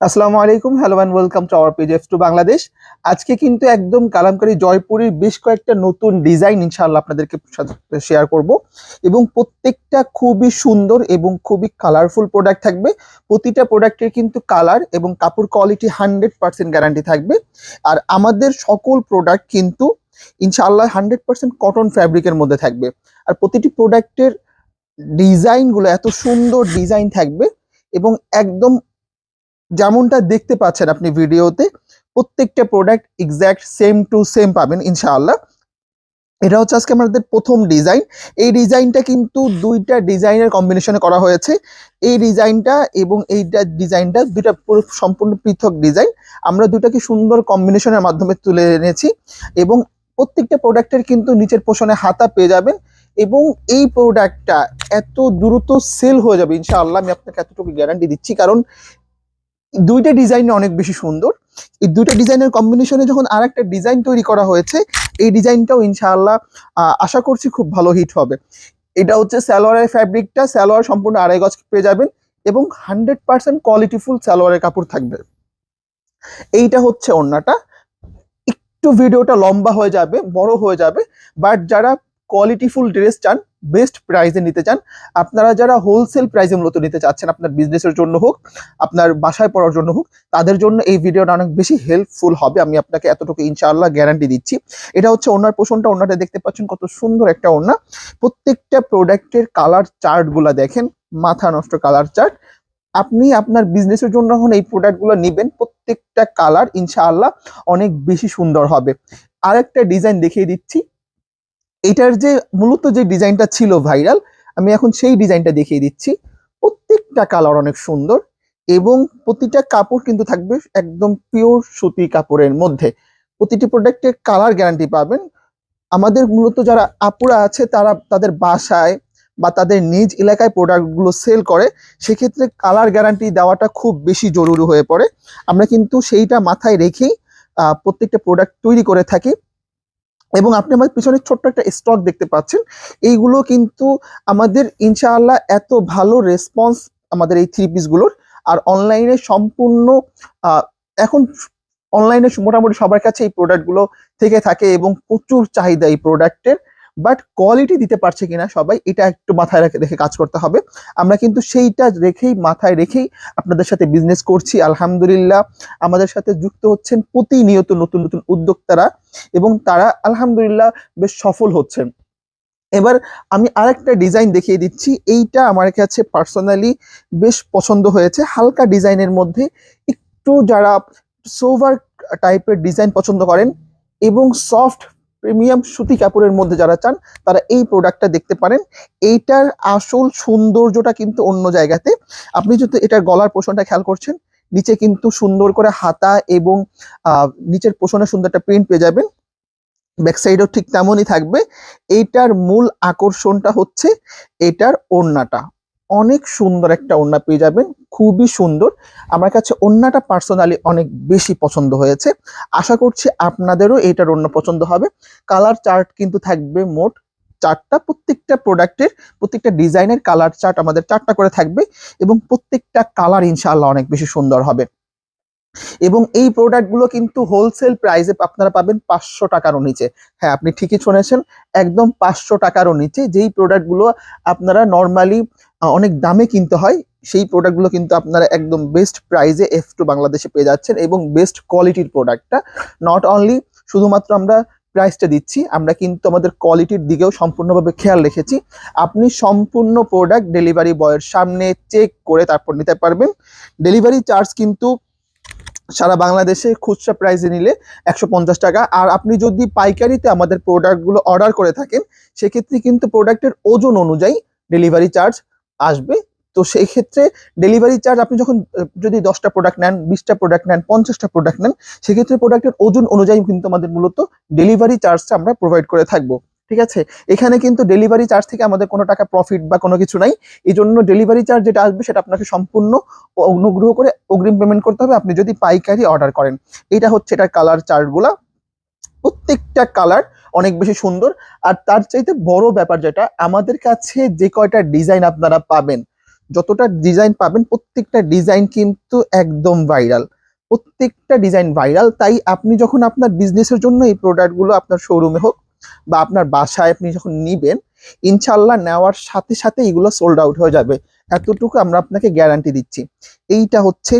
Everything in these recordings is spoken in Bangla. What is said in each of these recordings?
আসসালামু আলাইকুম hello and welcome to our page F two Bangladesh আজকে কিন্তু একদম কালামকারী জয়পুরের বেশ কয়েকটা নতুন ডিজাইন ইনশাআল্লাহ আপনাদেরকে শেয়ার করব। এবং প্রত্যেকটা খুবই সুন্দর এবং খুবই কালারফুল প্রোডাক্ট থাকবে। প্রতিটা প্রোডাক্টের কিন্তু কালার এবং কাপড় কোয়ালিটি হান্ড্রেড পার্সেন্ট গ্যারান্টি থাকবে। আর আমাদের সকল প্রোডাক্ট কিন্তু ইনশাআল্লাহ হান্ড্রেড পার্সেন্ট কটন ফ্যাব্রিকের মধ্যে থাকবে। আর প্রতিটি প্রোডাক্টের ডিজাইনগুলো এত সুন্দর ডিজাইন থাকবে এবং একদম যেমনটা দেখতে পাচ্ছেন আপনি ভিডিওতে, প্রত্যেকটা product exact same to same পাবেন, ইনশাআল্লাহ। এটা হচ্ছে আজকে আমাদের প্রথম ডিজাইন এই ডিজাইনটা কিন্তু দুইটা ডিজাইনের কম্বিনেশনে করা হয়েছে। এই ডিজাইনটা এবং এইটা ডিজাইনটা দুইটা পুরো সম্পূর্ণ পৃথক ডিজাইন আমরা দুটাকে সুন্দর কম্বিনেশনের মাধ্যমে তুলে এনেছি এবং প্রত্যেকটা প্রোডাক্টের কিন্তু নিচের পোষণে হাতা পেয়ে যাবেন এবং এই প্রোডাক্টটা এত দ্রুত সেল হয়ে যাবে, ইনশাআল্লাহ। আমি আপনাকে এতটুকু গ্যারান্টি দিচ্ছি। কারণ দুইটা ডিজাইন অনেক বেশি সুন্দর। এই দুইটা ডিজাইনের কম্বিনেশনে যখন আর একটা ডিজাইন তৈরি করা হয়েছে, এই ডিজাইনটাও ইনশাআল্লাহ আশা করছি খুব ভালো হিট হবে। এটা হচ্ছে স্যালোয়ারের ফ্যাব্রিকটা স্যালোয়ার সম্পূর্ণ আড়াই গজ পেয়ে যাবেন এবং হান্ড্রেড পার্সেন্ট কোয়ালিটিফুল স্যালোয়ারের কাপড় থাকবে। এইটা হচ্ছে ওড়নাটা। একটু ভিডিওটা লম্বা হয়ে যাবে, বড় হয়ে যাবে বাট যারা কোয়ালিটিফুল ড্রেস চান বেস্ট প্রাইসে নিতে চান। আপনারা যারা হোলসেল প্রাইসে মূলত নিতে চাচ্ছেন, আপনার বিজনেসের জন্য হোক, আপনার বাসায় পড়ার জন্য হোক, তাদের জন্য এই ভিডিওটা অনেক বেশি হেল্পফুল হবে। আমি আপনাকে এতটুকু ইনশাআল্লাহ গ্যারান্টি দিচ্ছি। এটা হচ্ছে ওনার পোষণটা, ওনাটা দেখতে পাচ্ছেন কত সুন্দর একটা ওনা প্রত্যেকটা প্রোডাক্টের কালার চার্টগুলা দেখেন, মাথা নষ্ট কালার চার্ট আপনি আপনার বিজনেসের জন্য যখন এই প্রোডাক্টগুলো নেবেন, প্রত্যেকটা কালার ইনশাআল্লাহ অনেক বেশি সুন্দর হবে। আরেকটা ডিজাইন দেখিয়ে দিচ্ছি। এটার যে মূলত যে ডিজাইনটা ছিল ভাইরাল, আমি এখন সেই ডিজাইনটা দেখিয়ে দিচ্ছি। প্রত্যেকটা কালার অনেক সুন্দর এবং প্রতিটা কাপড় কিন্তু থাকবে একদম পিওর সুতি কাপড়ের মধ্যে। প্রতিটি প্রোডাক্টের কালার গ্যারান্টি পাবেন। আমাদের মূলত যারা আপুরা আছে, তারা তাদের বাসায় বা তাদের নিজ এলাকায় প্রোডাক্টগুলো সেল করে, সেক্ষেত্রে কালার গ্যারান্টি দেওয়াটা খুব বেশি জরুরি হয়ে পড়ে। আমরা কিন্তু সেইটা মাথায় রেখেই প্রত্যেকটা প্রোডাক্ট তৈরি করে থাকি। এবং আপনি আমার পিছনে ছোট্ট একটা স্টক দেখতে পাচ্ছেন। এইগুলো কিন্তু আমাদের ইনশাআল্লাহ এত ভালো রেসপন্স আমাদের এই থ্রি পিসগুলোর আর অনলাইনে সম্পূর্ণ এখন অনলাইনে মোটামুটি সবার কাছে এই প্রোডাক্টগুলো থেকে থাকে এবং প্রচুর চাহিদা এই প্রোডাক্টের বাট কোয়ালিটি দিতে পারছে কিনা সবাই, এটা একটু মাথায় রেখে রেখে কাজ করতে হবে। আমরা কিন্তু সেইটা রেখেই, মাথায় রেখেই আপনাদের সাথে বিজনেস করছি, আলহামদুলিল্লাহ। আমাদের সাথে যুক্ত হচ্ছেন প্রতিনিয়ত নতুন নতুন উদ্যোক্তারা এবং তারা আলহামদুলিল্লাহ বেশ সফল হচ্ছেন। এবার আমি আরেকটা ডিজাইন দেখিয়ে দিচ্ছি, এইটা আমার কাছে পার্সোনালি বেশ পছন্দ হয়েছে। হালকা ডিজাইনের মধ্যে একটু যারা সোভার টাইপের ডিজাইন পছন্দ করেন এবং সফট প্রিমিয়াম সুতি কাপড়ের মধ্যে যারা চান, তারা এই প্রোডাক্টটা দেখতে পারেন। এইটার আসল সৌন্দর্যটা কিন্তু অন্য জায়গাতে। আপনি যদি এটার গলার পোষণটা খেয়াল করছেন, নিচে কিন্তু সুন্দর করে হাতা এবং নিচের পোষণে সুন্দর একটা প্রিন্ট পেয়ে যাবেন। ব্যাক সাইডও ঠিক তেমনই থাকবে। এইটার মূল আকর্ষণটা হচ্ছে এটার ওড়নাটা। অনেক সুন্দর একটা ওড়না পেয়ে যাবেন, খুবই সুন্দর। আমার কাছে ওড়নাটা পার্সোনালি অনেক বেশি পছন্দ হয়েছে। আশা করছি আপনাদেরও এটার ওড়না পছন্দ হবে। কালার চার্ট কিন্তু থাকবে মোট চারটা, প্রত্যেকটা প্রোডাক্টের প্রত্যেকটা ডিজাইনের কালার চার্ট আমাদের চারটা করে থাকবে এবং প্রত্যেকটা কালার ইনশাআল্লাহ অনেক বেশি সুন্দর হবে। এবং এই প্রোডাক্টগুলো কিন্তু হোলসেল প্রাইসে আপনারা পাবেন পাঁচশো টাকারও নিচে। হ্যাঁ আপনি ঠিকই শুনেছেন, একদম পাঁচশো টাকারও নিচে। যেই প্রোডাক্টগুলো আপনারা নর্মালি অনেক দামে কিনতে হয়। সেই প্রোডাক্টগুলো কিন্তু আপনারা একদম বেস্ট প্রাইসে এফ টু বাংলাদেশে পেয়ে যাচ্ছেন এবং বেস্ট কোয়ালিটির প্রোডাক্টটা নট অনলি শুধুমাত্র আমরা প্রাইসটা দিচ্ছি, আমরা কিন্তু আমাদের কোয়ালিটির দিকেও সম্পূর্ণভাবে খেয়াল রেখেছি। আপনি সম্পূর্ণ প্রোডাক্ট ডেলিভারি বয়ের সামনে চেক করে তারপর নিতে পারবেন। ডেলিভারি চার্জ কিন্তু সারা বাংলাদেশে খুচরা প্রাইসে নিলে একশো পঞ্চাশ টাকা। আর আপনি যদি পাইকারিতে আমাদের প্রোডাক্টগুলো অর্ডার করে থাকেন, সেক্ষেত্রে কিন্তু প্রোডাক্টের ওজন অনুযায়ী ডেলিভারি চার্জ আসবে। তো সেই ক্ষেত্রে ডেলিভারি চার্জ আপনি যখন যদি দশটা প্রোডাক্ট নেন, বিশটা প্রোডাক্ট নেন, পঞ্চাশটা প্রোডাক্ট নেন, সেক্ষেত্রে প্রোডাক্টের ওজন অনুযায়ী কিন্তু আমাদের মূলত ডেলিভারি চার্জটা আমরা প্রোভাইড করে থাকব। ঠিক আছে? এখানে কিন্তু ডেলিভারি চার্জ থেকে আমাদের কোনো টাকা প্রফিট বা কোনো কিছু নাই। এই জন্য ডেলিভারি চার্জ যেটা আসবে, সেটা আপনাকে সম্পূর্ণ অনুগ্রহ করে অগ্রিম পেমেন্ট করতে হবে। আপনি যদি পাইকারি অর্ডার করেন এটা হচ্ছে এটার কালার চার্টগুলা প্রত্যেকটা কালার অনেক বেশি সুন্দর। আর তার চাইতে বড় ব্যাপার যেটা, আমাদের কাছে যে কয়টা ডিজাইন আপনারা পাবেন, যতটা ডিজাইন পাবেন, প্রত্যেকটা ডিজাইন কিন্তু একদম ভাইরাল প্রত্যেকটা ডিজাইন ভাইরাল তাই আপনি যখন আপনার বিজনেসের জন্য এই প্রোডাক্টগুলো আপনার শোরুমে হোক বা আপনার বাসায় আপনি যখন নিবেন ইনশাল্লাহ নেওয়ার সাথে সাথে এগুলো সোল্ড আউট হয়ে যাবে। এতটুকু আমরা আপনাকে গ্যারান্টি দিচ্ছি। এইটা হচ্ছে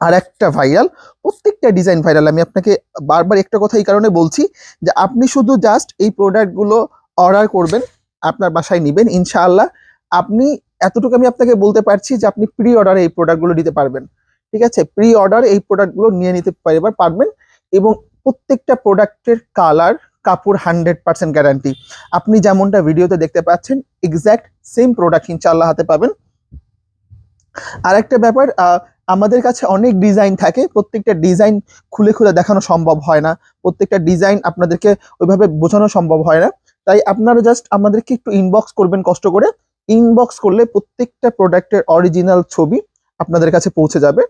আর একটা ভাইরাল প্রত্যেকটা ডিজাইন ভাইরাল আমি আপনাকে বারবার একটা কথা এই কারণে বলছি যে আপনি শুধু জাস্ট এই প্রোডাক্টগুলো অর্ডার করবেন, আপনার বাসায় নিবেন, ইনশাআল্লাহ আপনি, এতটুকু আমি আপনাকে বলতে পারছি যে আপনি প্রি অর্ডারে এই প্রোডাক্টগুলো নিতে পারবেন। ঠিক আছে? প্রি অর্ডার এই প্রোডাক্টগুলো নিয়ে নিতে পারবার পারবেন এবং প্রত্যেকটা প্রোডাক্টের কালার কাপড় হান্ড্রেড পার্সেন্ট গ্যারান্টি আপনি যেমনটা ভিডিওতে দেখতে পাচ্ছেন এক্স্যাক্ট সেম প্রোডাক্ট ইনশাআল্লাহ হাতে পাবেন। আর একটা ব্যাপার আমাদের কাছে অনেক ডিজাইন থাকে, প্রত্যেকটা ডিজাইন খুলে খুলে দেখানো সম্ভব হয় না, প্রত্যেকটা ডিজাইন আপনাদেরকে ওইভাবে বোঝানো সম্ভব হয় না। তাই আপনারা জাস্ট আমাদেরকে একটু ইনবক্স করবেন কষ্ট করে। ইনবক্স করলে প্রত্যেকটা প্রোডাক্টের অরিজিনাল ছবি আপনাদের কাছে পৌঁছে যাবে।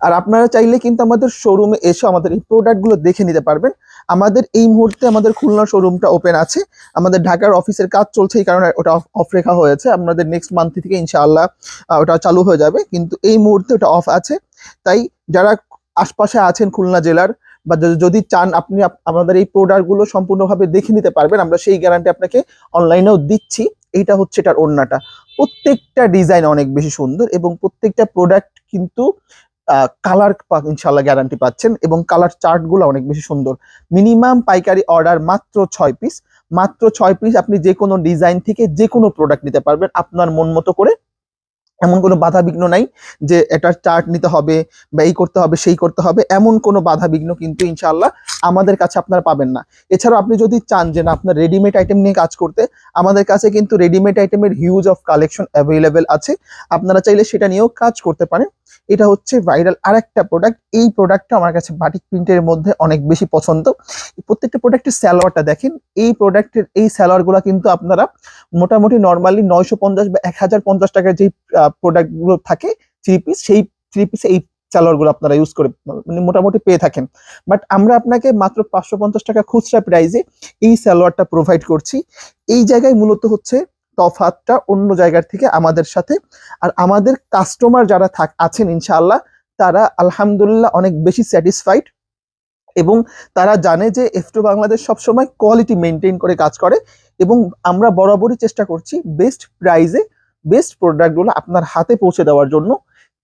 আর আপনারা চাইলে কিন্তু আমাদের শোরুমে এসে আমাদের এই প্রোডাক্টগুলো দেখে নিতে পারবেন। আমাদের এই মুহূর্তে আমাদের খুলনা শোরুমটা ওপেন আছে। আমাদের ঢাকার অফিসের কাজ চলছে এই কারণে ওটা অফ রেখা হয়েছে। আমাদের নেক্সট মান্থ থেকে ইনশাআল্লাহ ওটা চালু হয়ে যাবে। কিন্তু এই মুহূর্তে ওটা অফ আছে। তাই যারা আশপাশে আছেন খুলনা জেলার বা যদি- যদি চান আপনি আমাদের এই প্রোডাক্টগুলো সম্পূর্ণভাবে দেখে নিতে পারবেন, আমরা সেই গ্যারান্টি আপনাকে অনলাইনেও দিচ্ছি। এইটা হচ্ছে এটার ওড়নাটা। প্রত্যেকটা ডিজাইন অনেক বেশি সুন্দর এবং প্রত্যেকটা প্রোডাক্ট কিন্তু কালার ইনশাল্লাহ গ্যারান্টি পাচ্ছেন এবং কালার চার্টগুলো অনেক বেশি সুন্দর। মিনিমাম পাইকারি অর্ডার মাত্র ছয় পিস মাত্র ছয় পিস আপনি যে কোনো ডিজাইন থেকে যে কোনো প্রোডাক্ট নিতে পারবেন। আপনার মন মতো করে। এমন কোনো বাধা বিঘ্ন নাই যে এটার চার্ট নিতে হবে বা এই করতে হবে, সেই করতে হবে। এমন কোনো বাধা বিঘ্ন কিন্তু ইনশাল্লাহ আমাদের কাছে আপনারা পাবেন না। এছাড়াও আপনি যদি চান যে না, আপনার রেডিমেড আইটেম নিয়ে কাজ করতে, আমাদের কাছে কিন্তু রেডিমেড আইটেমের হিউজ অফ কালেকশন অ্যাভেলেবেল আছে। আপনারা চাইলে সেটা নিয়েও কাজ করতে পারেন। এটা হচ্ছে ভাইরাল আর একটা প্রোডাক্ট এই প্রোডাক্টটা আমার কাছে বাটিক প্রিন্টের মধ্যে অনেক বেশি পছন্দ। প্রত্যেকটা প্রোডাক্টের স্যালোয়ারটা দেখেন, এই প্রোডাক্টের এই স্যালোয়ারগুলো কিন্তু আপনারা মোটামুটি নর্মালি নয়শো পঞ্চাশ বা এক হাজার পঞ্চাশ টাকার যেই প্রোডাক্টগুলো থাকে থ্রি পিস সেই থ্রি পিসে এই স্যালোয়ারগুলো আপনারা ইউজ করে মানে মোটামুটি পেয়ে থাকেন। বাট আমরা আপনাকে মাত্র পাঁচশো পঞ্চাশ টাকা খুচরা প্রাইসে এই স্যালোয়ারটা প্রোভাইড করছি। এই জায়গায় মূলত হচ্ছে তফাতটা অন্য জায়গার থেকে আমাদের সাথে। আর আমাদের কাস্টমার যারা থাক, আছেন ইনশাআল্লাহ, তারা আলহামদুলিল্লাহ অনেক বেশি স্যাটিসফাইড এবং তারা জানে যে এফ টু বাংলাদেশ সবসময় কোয়ালিটি মেনটেন করে কাজ করে এবং আমরা বরাবরই চেষ্টা করছি বেস্ট প্রাইজে বেস্ট প্রোডাক্টগুলো আপনার হাতে পৌঁছে দেওয়ার জন্য।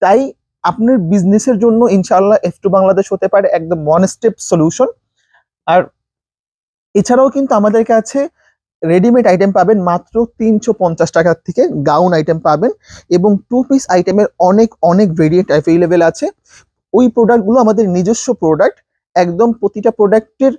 তাই আপনার বিজনেসের জন্য ইনশাআল্লাহ এফ টু বাংলাদেশ হতে পারে একদম ওয়ান স্টেপ সলিউশন আর এছাড়াও কিন্তু আমাদের কাছে রেডিমেড আইটেম পাবেন মাত্র তিনশো পঞ্চাশ টাকার থেকে গাউন আইটেম পাবেন এবং টু পিস আইটেমের অনেক অনেক ভেরিয়েন্ট অ্যাভেলেবেল আছে। ওই প্রোডাক্টগুলো আমাদের নিজস্ব প্রোডাক্ট একদম প্রতিটা প্রোডাক্টের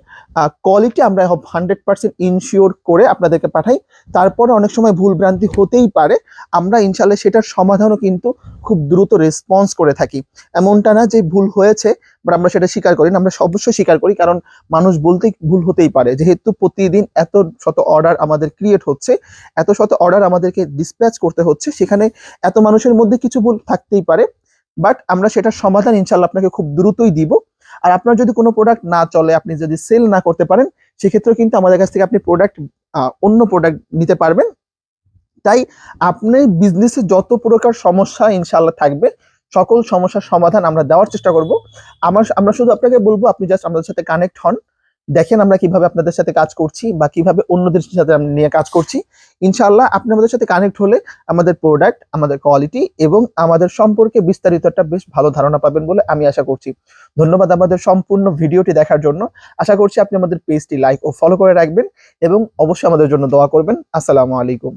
কোয়ালিটি আমরা হান্ড্রেড পার্সেন্ট ইনশিওর করে আপনাদেরকে পাঠাই। তারপরে অনেক সময় ভুল ভ্রান্তি হতেই পারে। আমরা ইনশাল্লাহ সেটার সমাধানও কিন্তু খুব দ্রুত রেসপন্স করে থাকি। এমনটা না যে ভুল হয়েছে বাট আমরা সেটা স্বীকার করি না। আমরা অবশ্যই স্বীকার করি, কারণ মানুষ বলতেই ভুল হতেই পারে। যেহেতু প্রতিদিন এত শত অর্ডার আমাদের ক্রিয়েট হচ্ছে, এত শত অর্ডার আমাদেরকে ডিসপ্যাচ করতে হচ্ছে, সেখানে এত মানুষের মধ্যে কিছু ভুল থাকতেই পারে। বাট আমরা সেটার সমাধান ইনশাল্লাহ আপনাকে খুব দ্রুতই দিব। আর আপনার যদি কোনো প্রোডাক্ট না চলে, আপনি যদি সেল না করতে পারেন, সেক্ষেত্রেও কিন্তু আমাদের কাছ থেকে আপনি প্রোডাক্ট অন্য প্রোডাক্ট নিতে পারবেন। তাই আপনি বিজনেসে যত প্রকার সমস্যা ইনশাল্লাহ থাকবে, সকল সমস্যার সমাধান আমরা দেওয়ার চেষ্টা করব। আমার, আমরা শুধু আপনাকে বলব, আপনি জাস্ট আমাদের সাথে কানেক্ট হন। দেখেন আমরা কীভাবে আপনাদের সাথে কাজ করছি বা কীভাবে অন্যদের সাথে আমরা নিয়ে কাজ করছি। ইনশাআল্লাহ আপনি আমাদের সাথে কানেক্ট হলে আমাদের প্রোডাক্ট আমাদের কোয়ালিটি এবং আমাদের সম্পর্কে বিস্তারিত একটা বেশ ভালো ধারণা পাবেন বলে আমি আশা করছি। ধন্যবাদ আমাদের সম্পূর্ণ ভিডিওটি দেখার জন্য। আশা করছি আপনি আমাদের পেজটি লাইক ও ফলো করে রাখবেন এবং অবশ্যই আমাদের জন্য দোয়া করবেন। আসসালামু আলাইকুম।